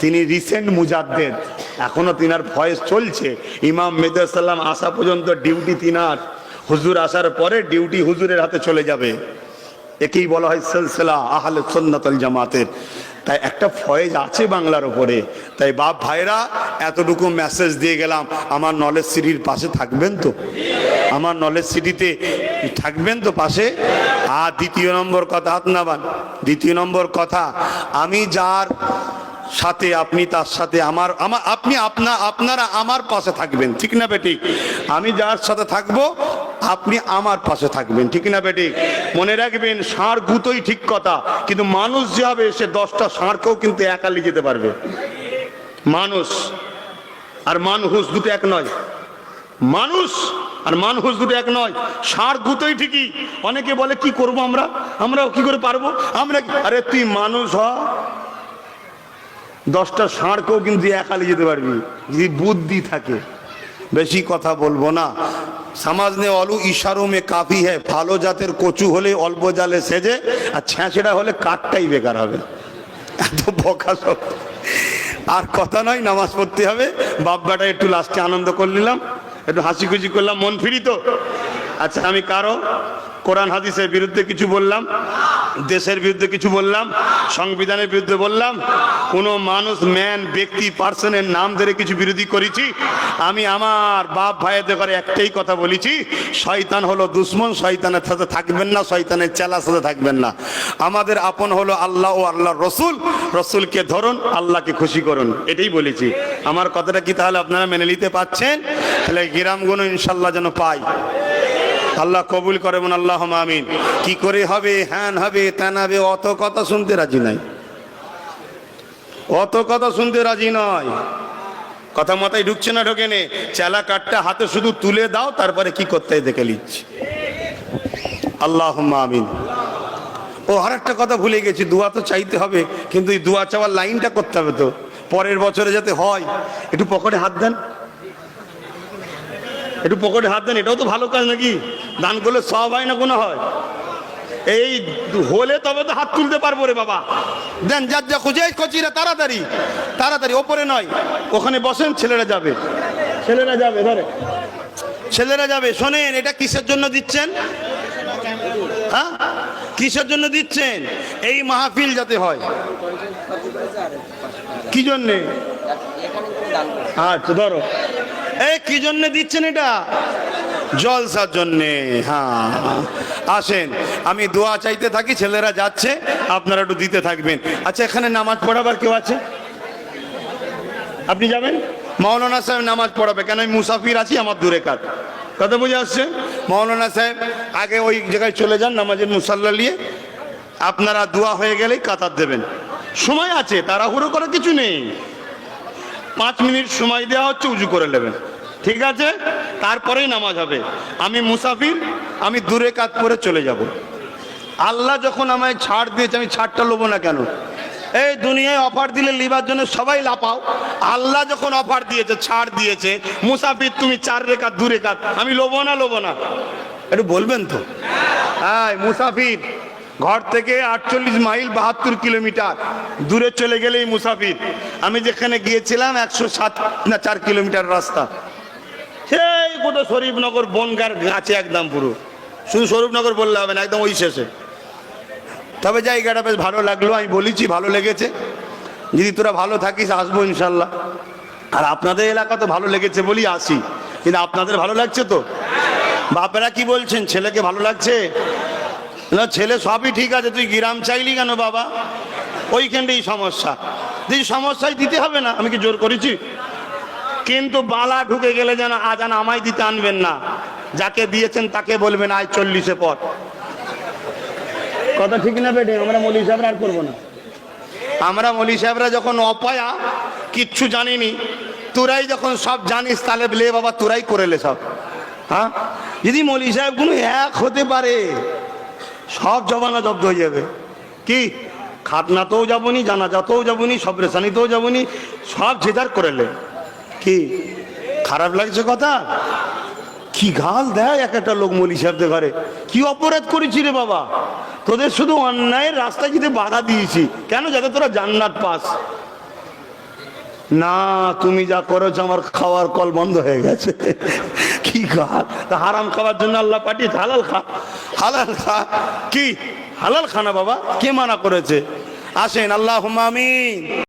তিনি রিসেন্ট মুজাদ্দেদ। এখনও তিনার ভয়েস চলছে। ইমাম মেদাসাল্লাম আসা পর্যন্ত ডিউটি তিনার। হুজুর আসার পরে ডিউটি হুজুরের হাতে চলে যাবে। একেই বলা হয় সিলসিলা আহলে সুন্নাতুল জামাতের। তাই একটা ফয়েজ আছে বাংলার ওপরে তাই বাপ ভাইরা, এতটুকু মেসেজ দিয়ে গেলাম, আমার নলেজ সিটির পাশে থাকবেন তো? আমার নলেজ সিটিতে থাকবেন তো পাশে? আর দ্বিতীয় নম্বর কথা, হাত নাবান। দ্বিতীয় নম্বর কথা, আমি যার সাথে আপনি, তার সাথে আমার আমার, আপনি আপনা, আপনারা আমার পাশে থাকবেন। ঠিক না বেঠিক আমি যার সাথে থাকব, আপনি আমার পাশে থাকবেন। ঠিক না বেঠিক মনে রাখবেন, ষাঁড় গুতোই ঠিক কথা, কিন্তু মানুষ যে হবে, সে দশটা ষাঁড়কেও কিন্তু একালি যেতে পারবে। মানুষ আর মানুষ দুটো এক নয়। মানুষ আর মানুষ দুটো এক নয়। ষাঁড় গুতোই ঠিকই। অনেকে বলে, কি করব আমরা? আমরা কি করে পারব? আমরা আরে তুই মানুষ হ। দশটা ষাঁড়কেও কিন্তু একালে যেতে পারবি, যদি বুদ্ধি থাকে। বেশি কথা বলব না। সমাজ নে অলু ইশারো মে কাফি হ্যাঁ ভালো জাতের কচু হলে অল্প জালে সেজে, আর ছ্যাঁচড়া হলে কাঠটাই বেকার হবে। এত বকা সব। আর কথা নয়, নামাজ পড়তে হবে। বাপ একটু লাস্টে আনন্দ করে নিলাম। একটু হাসি খুশি করলাম, মন ফিরি তো আচ্ছা আমি কারও? কোরআন হাদিসের বিরুদ্ধে কিছু বললাম? দেশের বিরুদ্ধে কিছু বললাম, সংবিধানের বিরুদ্ধে বললাম, কোনো মানুষ ম্যান ব্যক্তি পার্সনের নাম ধরে কিছু বিরোধী করেছি, আমি আমার বাপ ভাইয়েদের ঘরে একটাই কথা বলেছি, শয়তান হলো দুশ্মন, শয়তানের সাথে থাকবেন না, শয়তানের চেলার সাথে থাকবেন না। আমাদের আপন হলো আল্লাহ ও আল্লাহর রসুল, রসুলকে ধরুন, আল্লাহকে খুশি করুন, এটাই বলেছি। আমার কথাটা কি তাহলে আপনারা মেনে নিতে পাচ্ছেন তাহলে গ্রামগুলো ইনশাল্লাহ যেন পাই আল্লাহ কবুল করেন আল্লাহ আমিন। কি করে হবে, হ্যান হবে, ত্যান হবে, অত কথা শুনতে রাজি নাই। অত কথা শুনতে রাজি নয়। কথা মাথায় ঢুকছে না ঢোকে নে, চেলা কাঠটা হাতে শুধু তুলে দাও, তারপরে কি করতে দেখে নিচ্ছি। আল্লাহ আমিন। ও আর একটা কথা ভুলে গেছি, দোয়া তো চাইতে হবে, কিন্তু এই দোয়া চাওয়ার লাইনটা করতে হবে তো। পরের বছরে যাতে হয়, একটু পকেটে হাত দেন। একটু পকেটে হাত দেন এটাও তো ভালো কাজ নাকি? দান করলে সব হয় না কোনো হয়। এই হলে তবে তো হাত তুলতে পারব রে বাবা। দেন যার যা খুঁজে কচিরা তাড়াতাড়ি তাড়াতাড়ি ওপরে নয়। ওখানে বসেন ছেলেরা যাবে। ছেলেরা যাবে ধরে। ছেলেরা যাবে শোনেন এটা কিসের জন্য দিচ্ছেন? হ্যাঁ? কিসের জন্য দিচ্ছেন? এই মাহফিল যাতে হয়। কি জন্যে? আচ্ছা ধরো। কি জন্য দিচ্ছেন এটা? জলসার জন্যে হ্যাঁ। আসেন, আমি দোয়া চাইতে থাকি, ছেলেরা যাচ্ছে, আপনারা একটু দিতে থাকবেন। আচ্ছা এখানে নামাজ পড়াবার কেউ আছে? আপনি যাবেন? মৌলানা সাহেব নামাজ পড়াবে, কেন আমি মুসাফির আছি, আমার দূরে কাজ কথা বুঝে আসছে? মৌলানা সাহেব, আগে ওই জায়গায় চলে যান, নামাজের মুসাল্লা নিয়ে। আপনারা দোয়া হয়ে গেলেই কাতার দেবেন। সময় আছে, তাড়াহুড়ো করে কিছু নেই। পাঁচ মিনিট সময় দেওয়া হচ্ছে উজু করে নেবেন। ঠিক আছে? তারপরেই নামাজ হবে। আমি মুসাফির আমি দূরে কাজ করে চলে যাব। আল্লাহ যখন আমায় ছাড় দিয়েছে আমি ছাড়টা লোবো না কেন? এই দুনিয়ায় অফার দিলে লিবার জন্য সবাই লাপাও আল্লাহ যখন অফার দিয়েছে ছাড় দিয়েছে মুসাফির তুমি চার রেখা দূরে রেখা আমি লোবো না লোবো না। একটু বলবেন তো? হ্যাঁ। মুসাফির। ঘর থেকে আটচল্লিশ মাইল বাহাত্তর কিলোমিটার। দূরে চলে গেলেই মুসাফির। আমি যেখানে গিয়েছিলাম, একশো সাত না চার কিলোমিটার রাস্তা। সেই কোথাও শরীফনগর বনগার গাছে একদম পুরো। শুধু শরীফনগর বললে হবে না, একদম ওই শেষে। তবে জায়গাটা বেশ ভালো লাগল, আমি বলেছি ভালো লেগেছে। যদি তোরা ভালো থাকিস, আসব ইনশাল্লাহ আর আপনাদের এলাকা তো ভালো লেগেছে বলি আসি। কিন্তু আপনাদের ভালো লাগছে তো? বাপেরা কি বলছেন? ছেলেকে ভালো লাগছে? না ছেলে সবই ঠিক আছে তুই গ্রাম চাইলি কেন বাবা? ওইখানটাই সমস্যা। এই সমস্যায় দিতে হবে না আমি কি জোর করেছি? কিন্তু বালা ঢুকে গেলে যেন আজান আমায় দিতে আনবেন না। যাকে দিয়েছেন তাকে বলবেন আয় চল্লিশে পর কথা ঠিক না বেটে আমরা মলি সাহেবরা আর করব না। আমরা মলি সাহেবরা যখন অপয়া কিচ্ছু জানিনি। তোরাই যখন সব জানিস তাহলে লে বাবা তোরাই করেলে সব। হ্যাঁ? যদি মলি সাহেব কোনো এক হতে পারে সব জবানা জব্দ হয়ে যাবে। কি? খাতনাতেও যাবনি, জানাজাতেও যাবনি সব রেশানিতেও যাবনি, সব জেদার করেলে কি? খারাপ লাগছে কথা? কি গাল দেয় এক একটা লোক মলি সাহেবদের ঘরে? কি অপরাধ করেছি রে বাবা? তোদের শুধু অন্যায়ের রাস্তায় যেতে বাধা দিয়েছি। কেন? যাতে তোরা জান্নাত পাস। না, তুমি যা করেছ আমার খাওয়ার কল বন্ধ হয়ে গেছে। কি খা তা হারাম খাওয়ার জন্য আল্লাহ পাঠিয়েছে, হালাল খা। হালাল খা? কি? হালাল খানা বাবা? কে মানা করেছে? আসেন আল্লাহ আমিন।